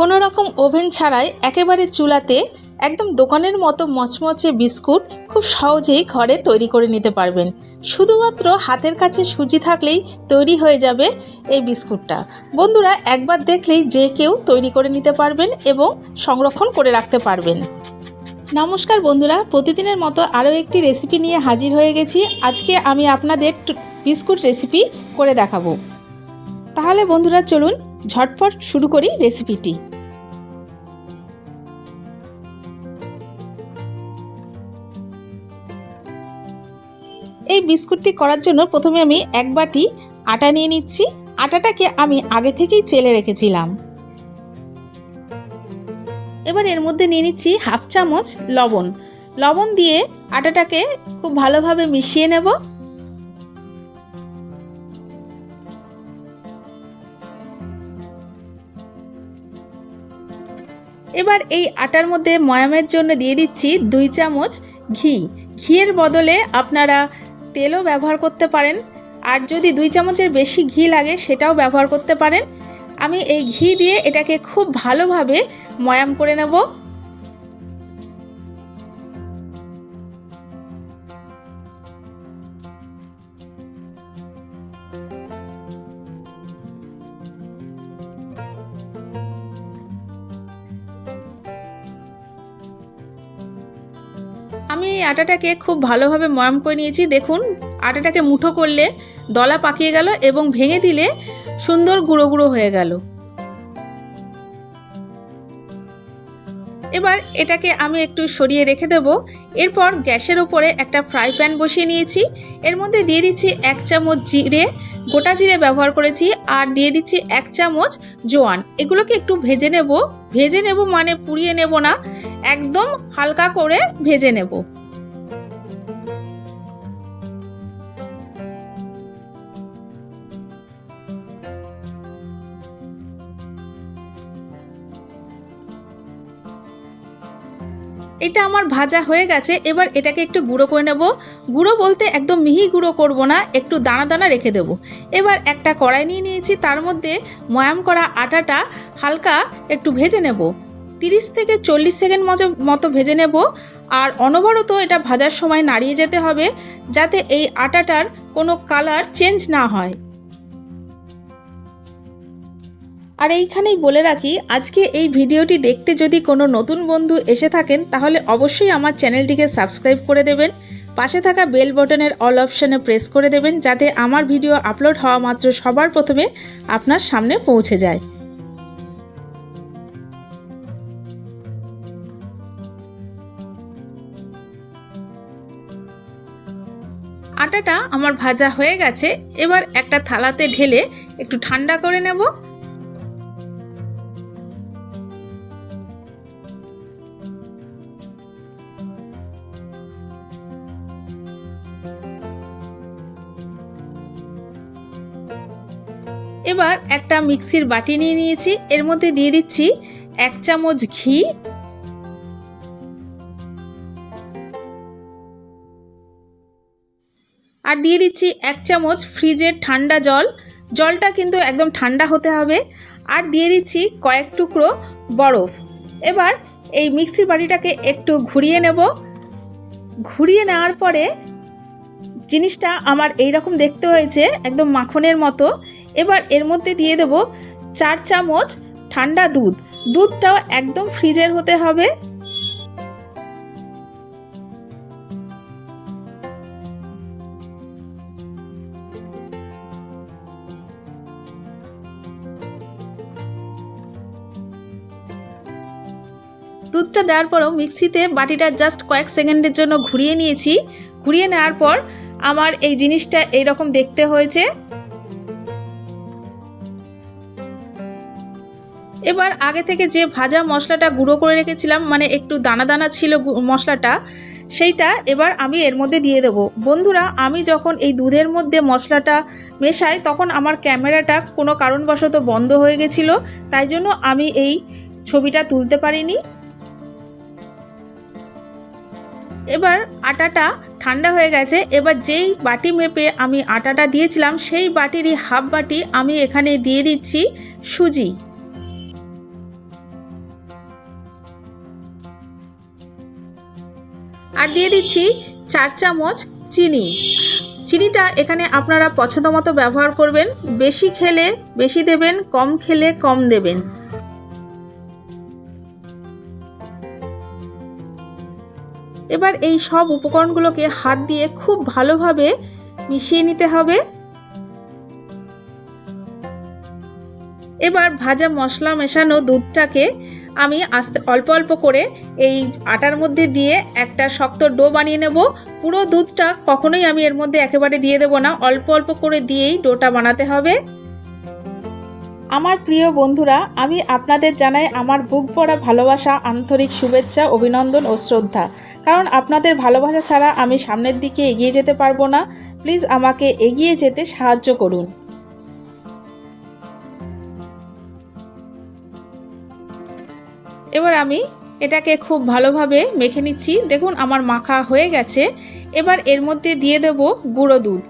কোনো রকম ওভেন ছাড়াই একেবারে চুলাতে একদম দোকানের মতো মচমচে বিস্কুট খুব সহজেই ঘরে তৈরি করে নিতে পারবেন। শুধুমাত্র হাতের কাছে সুজি থাকলেই তৈরি হয়ে যাবে এই বিস্কুটটা। বন্ধুরা, একবার দেখলেই যে কেউ তৈরি করে নিতে পারবেন এবং সংরক্ষণ করে রাখতে পারবেন। নমস্কার বন্ধুরা, প্রতিদিনের মতো আরও একটি রেসিপি নিয়ে হাজির হয়ে গেছি। আজকে আমি আপনাদের বিস্কুট রেসিপি করে দেখাবো। তাহলে বন্ধুরা, চলুন ঝটপট শুরু করি রেসিপিটি। এই বিস্কুটটি করার জন্য প্রথমে আমি এক বাটি আটা নিয়ে নিচ্ছি। আটাটাকে আমি আগে থেকেই চেলে রেখেছিলাম। এবার এর মধ্যে নিয়ে নিচ্ছি হাফ চামচ লবণ। লবণ দিয়ে আটাটাকে খুব ভালোভাবে মিশিয়ে নেব। এবার এই আটার মধ্যে ময়ামের জন্য দিয়ে দিচ্ছি দুই চামচ ঘি। ঘিয়ের বদলে আপনারা তেলও ব্যবহার করতে পারেন। আর যদি দুই চামচের বেশি ঘি লাগে, সেটাও ব্যবহার করতে পারেন। আমি এই ঘি দিয়ে এটাকে খুব ভালোভাবে ময়াম করে নেব। আমি আটাটাকে খুব ভালোভাবে ময়াম করে নিয়েছি। দেখুন, আটাটাকে মুঠো করলে দলা পাকিয়ে গেল এবং ভেঙে দিলে সুন্দর গুঁড়ো গুঁড়ো হয়ে গেল। এবার এটাকে আমি একটু সরিয়ে রেখে দেব। এরপর গ্যাসের ওপরে একটা ফ্রাই প্যান বসিয়ে নিয়েছি। এর মধ্যে দিয়ে দিচ্ছি এক চামচ জিরে, গোটা জিরে ব্যবহার করেছি আর দিয়ে দিচ্ছি এক চামচ জোয়ান। এগুলোকে একটু ভেজে নেব। ভেজে নেব মানে পুড়িয়ে নেব না। একদম হালকা করে ভেজে নেব। এটা আমার ভাজা হয়ে গেছে, এবার এটাকে একটু গুঁড়ো করে নেব। গুঁড়ো বলতে একদম মিহি গুঁড়ো করব না, একটু দানা দানা রেখে দেব। এবার একটা কড়াই নিয়ে নিয়েছি, তার মধ্যে ময়াম করা আটাটা হালকা একটু ভেজে নেব। তিরিশ থেকে চল্লিশ সেকেন্ড মতো মতো ভেজে নেব। আর অনবরত এটা ভাজার সময় নাড়িয়ে যেতে হবে, যাতে এই আটাটার কোনো কালার চেঞ্জ না হয়। আর এইখানেই বলে রাখি, আজকে এই ভিডিওটি দেখতে যদি কোনো নতুন বন্ধু এসে থাকেন, তাহলে অবশ্যই আমার চ্যানেলটিকে সাবস্ক্রাইব করে দেবেন। পাশে থাকা বেল বটনের অল অপশানে প্রেস করে দেবেন, যাতে আমার ভিডিও আপলোড হওয়া মাত্র সবার প্রথমে আপনার সামনে পৌঁছে যায়। আটাটা আমার ভাজা হয়ে গেছে, এবার একটা থালাতে ঢেলে একটু ঠান্ডা করে নেব। এবার একটা মিক্সির বাটি নিয়ে নিয়েছি। এর মধ্যে দিয়ে দিচ্ছি এক চামচ ঘি। আর দিয়ে দিচ্ছি এক চামচ ফ্রিজের ঠান্ডা জল। জলটা কিন্তু একদম ঠান্ডা হতে হবে। আর দিয়ে দিচ্ছি কয়েক টুকরো বরফ। এবার এই মিক্সির বাটিটাকে একটু ঘুরিয়ে নেব। ঘুরিয়ে নেওয়ার পরে জিনিসটা আমার এই রকম দেখতে হয়েছে, একদম মাখনের মতো। এবার এর মধ্যে দিয়ে দেব চার চামচ ঠান্ডা দুধ। দুধটাও একদম ফ্রিজের হতে হবে। দুধটা দেওয়ার পরও মিক্সিতে বাটিটা জাস্ট কয়েক সেকেন্ডের জন্য ঘুরিয়ে নিয়েছি। ঘুরিয়ে নেওয়ার পর আমার এই জিনিসটা এইরকম দেখতে হয়েছে। এবার আগে থেকে যে ভাজা মশলাটা গুঁড়ো করে রেখেছিলাম মানে একটু দানা দানা ছিল মশলাটা, সেইটা এবার আমি এর মধ্যে দিয়ে দেবো। বন্ধুরা, আমি যখন এই দুধের মধ্যে মশলাটা মেশাই, তখন আমার ক্যামেরাটা কোনো কারণবশত বন্ধ হয়ে গেছিল, তাই জন্য আমি এই ছবিটা তুলতে পারিনি। এবার আটাটা ঠান্ডা হয়ে গেছে, এবার যেই বাটি মেপে আমি আটাটা দিয়েছিলাম, সেই বাটিরই হাফ বাটি আমি এখানে দিয়ে দিচ্ছি সুজি। আর দিয়ে দিচ্ছি চার চামচ চিনি। চিনিটা এখানে আপনারা পছন্দ মতো ব্যবহার করবেন। বেশি খেলে বেশি দেবেন, কম খেলে কম দেবেন। এবার এই সব উপকরণগুলোকে হাত দিয়ে খুব ভালোভাবে মিশিয়ে নিতে হবে। এবার ভাজা মশলা মেশানো দুধটাকে আমি আস্তে অল্প অল্প করে এই আটার মধ্যে দিয়ে একটা শক্ত ডো বানিয়ে নেব। পুরো দুধটা কখনোই আমি এর মধ্যে একেবারে দিয়ে দেবো না। অল্প অল্প করে দিয়েই ডোটা বানাতে হবে। আমার প্রিয় বন্ধুরা, আমি আপনাদের জানাই আমার বুক পড়া ভালোবাসা, আন্তরিক শুভেচ্ছা, অভিনন্দন ও শ্রদ্ধা। কারণ আপনাদের ভালোবাসা ছাড়া আমি সামনের দিকে এগিয়ে যেতে পারব না। প্লিজ আমাকে এগিয়ে যেতে সাহায্য করুন। এবার আমি এটাকে খুব ভালোভাবে মেখে নিচ্ছি। দেখুন, আমার মাখা হয়ে গেছে। এবার এর মধ্যে দিয়ে দেব গুঁড়ো দুধ।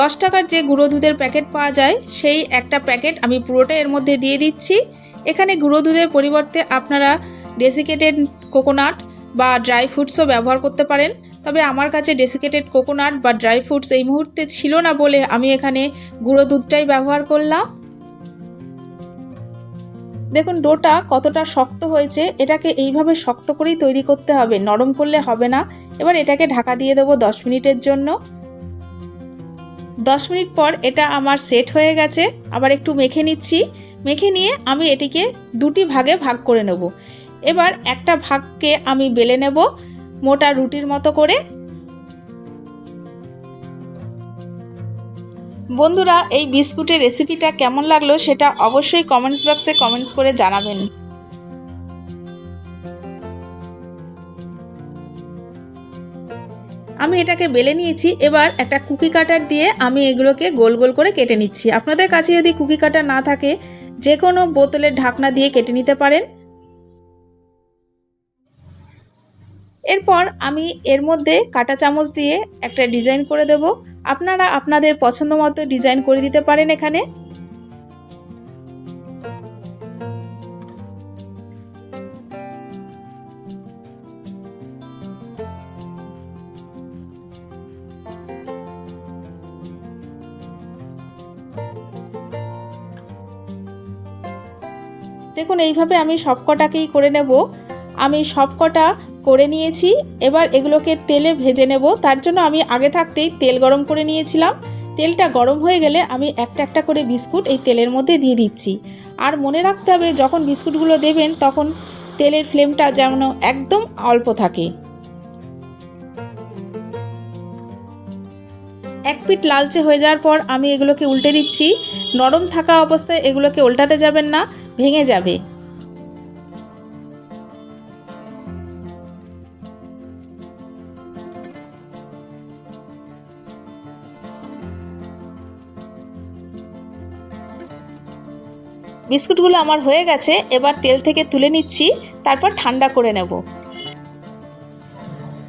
দশ টাকার যে গুঁড়ো দুধের প্যাকেট পাওয়া যায়, সেই একটা প্যাকেট আমি পুরোটা এর মধ্যে দিয়ে দিচ্ছি। এখানে গুঁড়ো দুধের পরিবর্তে আপনারা ডেসিকেটেড কোকোনাট বা ড্রাই ফ্রুটসও ব্যবহার করতে পারেন। তবে আমার কাছে ডেসিকেটেড কোকোনাট বা ড্রাই ফ্রুটস এই মুহূর্তে ছিল না বলে আমি এখানে গুঁড়ো দুধটাই ব্যবহার করলাম। দেখুন, ডোটা কতটা শক্ত হয়েছে, এটাকে এইভাবে শক্ত করেই তৈরি করতে হবে, নরম করলে হবে না। এবার এটাকে ঢাকা দিয়ে দেবো দশ মিনিটের জন্য। দশ মিনিট পর এটা আমার সেট হয়ে গেছে, আবার একটু মেখে নিচ্ছি। মেখে নিয়ে আমি এটিকে দুটি ভাগে ভাগ করে নেব। এবার একটা ভাগকে আমি বেলে নেব, মোটা রুটির মতো করে। বন্ধুরা, এই বিস্কুটের রেসিপিটা কেমন লাগল সেটা অবশ্যই কমেন্টস বক্সে কমেন্টস করে জানাবেন। আমি এটাকে বেলে নিয়েছি, এবার একটা কুকি কাটার দিয়ে আমি এগুলোকে গোল গোল করে কেটে নিচ্ছি। আপনাদের কাছে যদি কুকি কাটার না থাকে যে কোনো বোতলের ঢাকনা দিয়ে কেটে নিতে পারেন। এরপর আমি এর মধ্যে কাটা চামচ দিয়ে একটা ডিজাইন করে দেব। আপনারা আপনাদের পছন্দ মতো ডিজাইন করে দিতে পারেন এখানে। দেখুন, এইভাবে আমি সবকটাকেই করে নেব। আমি সবকটা করে নিয়েছি। এবার এগুলোকে তেলে ভেজে নেব। তার জন্য আমি আগে থাকতেই তেল গরম করে নিয়েছিলাম। তেলটা গরম হয়ে গেলে আমি একটা একটা করে বিস্কুট এই তেলের মধ্যে দিয়ে দিচ্ছি। আর মনে রাখতে হবে, যখন বিস্কুটগুলো দেবেন, তখন তেলের ফ্লেমটা যেন একদম অল্প থাকে। এক পিট লালচে হয়ে যাওয়ার পর আমি এগুলোকে উল্টে দিচ্ছি। নরম থাকা অবস্থায় এগুলোকে উল্টাতে যাবেন না, ভেঙে যাবে। বিস্কুটগুলো আমার হয়ে গেছে, এবার তেল থেকে তুলে নিচ্ছি, তারপর ঠান্ডা করে নেব।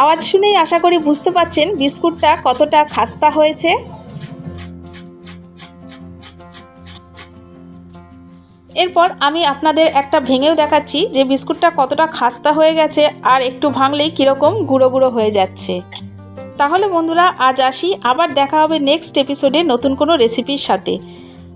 আওয়াজ শুনেই আশা করি বুঝতে পাচ্ছেন বিস্কুটটা কতটা খাস্তা হয়েছে। এরপর আমি আপনাদের একটা ভেঙেও দেখাচ্ছি যে বিস্কুটটা কতটা খাস্তা হয়ে গেছে আর একটু ভাঙলেই কীরকম গুঁড়ো গুঁড়ো হয়ে যাচ্ছে। তাহলে বন্ধুরা, আজ আসি, আবার দেখা হবে নেক্সট এপিসোডে নতুন কোনো রেসিপির সাথে।